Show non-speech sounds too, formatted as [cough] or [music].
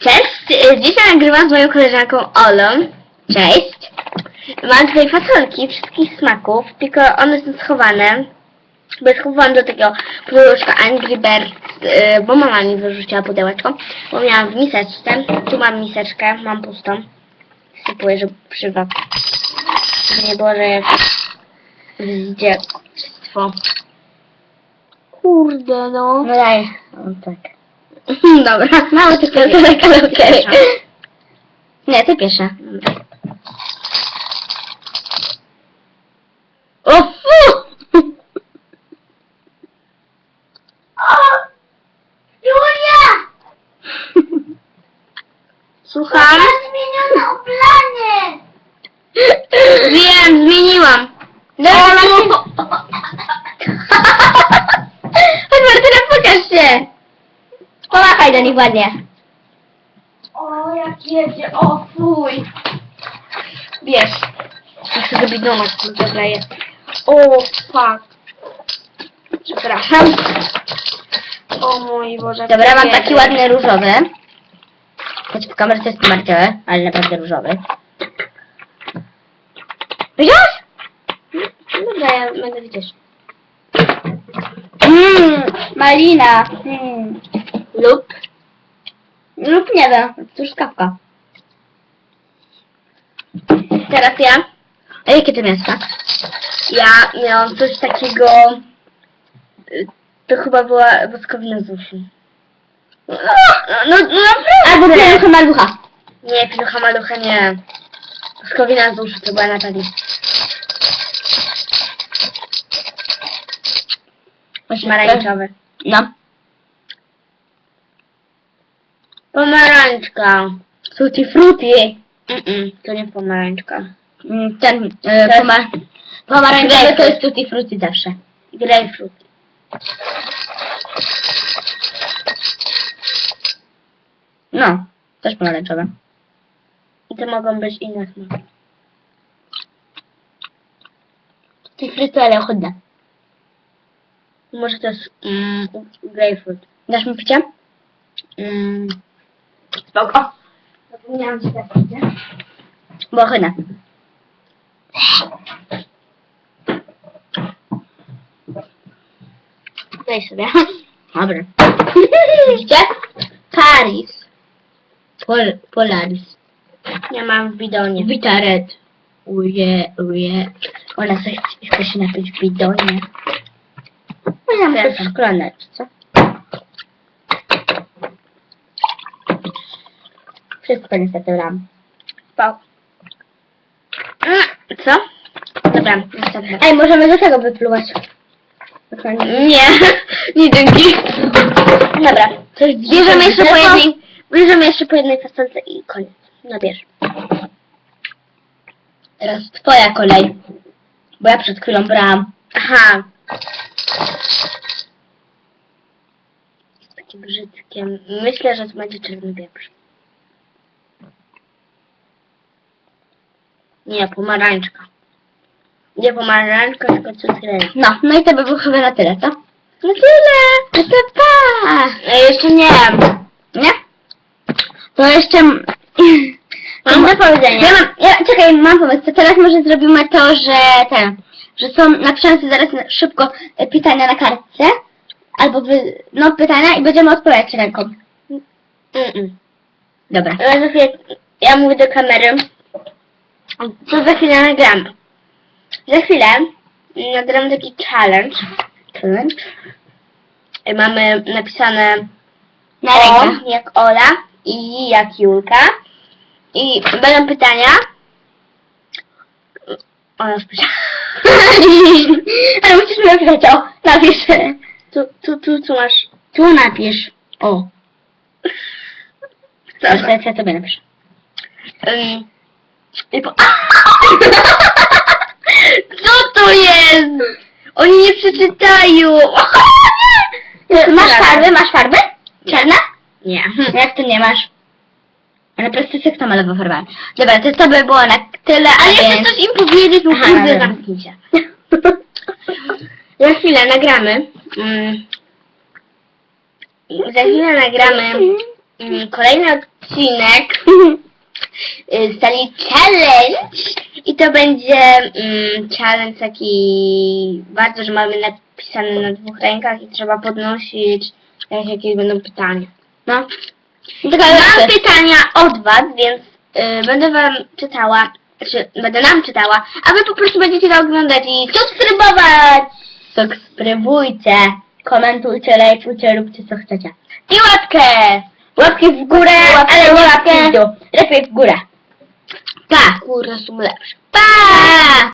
Cześć, dzisiaj nagrywam z moją koleżanką Olą. Cześć. Mam tutaj fasolki wszystkich smaków, tylko one są schowane. Bo schowałam do tego pudełeczka Angry Birds, y, bo mama mi wyrzuciła pudełeczko, bo miałam w miseczce. Tu mam miseczkę, mam pustą. Sypuję, żeby przywa. Żeby nie było, że jakieś wzdziedztwo. Kurde no. No daj. O, tak. [laughs] Dobra. Mało tylko To taka loteria. Nie, ty pierwsza. O fu! Julia! Słucham? zmieniona o planie! Wiem, zmieniłam. Ola, Do nich ładnie. O, jak jedzie, o fuj! Wiesz. Muszę zrobić domek, bo to jest. O, fuck. Przepraszam. O mój Boże. Dobra, mam taki ładny różowy. Choć w kamerce jest marciowy, ale naprawdę różowy. Widziałeś? Dobra, ja będę widzieć. Mmm, malina. Mm. Lub. Lub nie wiem, truskawka. Teraz ja. A jakie to miasta? Ja miałam coś takiego. y, To chyba była woskowina z uszu. No, no, no naprawdę. Albo pielucha malucha. Nie, pilucha malucha nie. Woskowina z uszu to była Natalii. Pomarańczowy. No. Pomarańczka. Tutti frutti. Mm-mm, to nie pomarańczka. Mm, Ten, e, To pomar pomarańczowy to jest tutti frutti zawsze. Grapefruit. No, też pomarańczowe. I to mogą być inne smaki. Tutti frutti, ale ochydne. Może to jest mm, grapefruit. Dasz mi picie? Mm. Spoko. Zapomniałam ci tak, nie? Bo ochydne. Daj sobie. Dobra. Widzicie? Paris. Pol Polaris. Ja mam w bidonie. Vitaret. Uje, uje. Ona chce, chce się napić w bidonie. No ja w Przepraszam. szklaneczce. Wszystko niestety ram. Mm, Co? Dobra, następne. Ej, możemy do tego wypluwać. Nie, [laughs] nie dzięki. Dobra. Coś bierzemy jeszcze po jednej, bierzemy jeszcze po jednej fasolce i koniec. No bierz. Teraz twoja kolej. Bo ja przed chwilą brałam. Aha. Jest takie brzydkie. Myślę, że to będzie czerwony pieprz. Nie, pomarańczka. Nie pomarańczka, tylko cytryna. No, no i to by było chyba na tyle, co? No tyle! No to pa! Ja jeszcze nie. Nie? To jeszcze... Mam do powiedzenia. Ja mam, ja, czekaj, mam pomysł. To teraz może zrobimy to, że ten, że są, napiszemy sobie zaraz na, szybko e, pytania na kartce, albo wy, no pytania i będziemy odpowiadać ręką. Dobra. Ja, za chwilę, ja mówię do kamery, co za chwilę nagram. Za chwilę nagram taki challenge. Challenge. I Mamy napisane Na O jak Ola i jak Julka. I będą pytania. Ona spyta. [laughs] Ale musisz mi napisać, o, napisz. Tu, tu, tu, tu masz. Tu napisz. O. Co? Teraz ja tobie napiszę. Ym, i po... [laughs] Co to jest? Oni nie przeczytają. [laughs] Masz farby? Masz farby? Czarne? Nie. [laughs] Jak to nie masz? Ale plastyce kto malował farbami? Dobra, to to by było na tyle, Ale a ja więc... chcę coś im powiedzieć, bo Aha, kurde dobra. zamknij się. Za chwilę nagramy. Mm, za chwilę nagramy mm, kolejny odcinek y, serii challenge i to będzie mm, challenge taki bardzo, że mamy napisane na dwóch rękach i trzeba podnosić jak, jakieś będą pytania. No. Mam pytania od was, więc y, będę wam czytała, znaczy będę nam czytała, a wy po prostu będziecie to oglądać i subskrybować! Subskrybujcie, komentujcie, lajkujcie, róbcie co chcecie. I łapkę! Łapki w górę, Łapkę, ale nie łapkę. łapki w dół. Lepiej w górę. tak, kurde, są lepsze. Pa!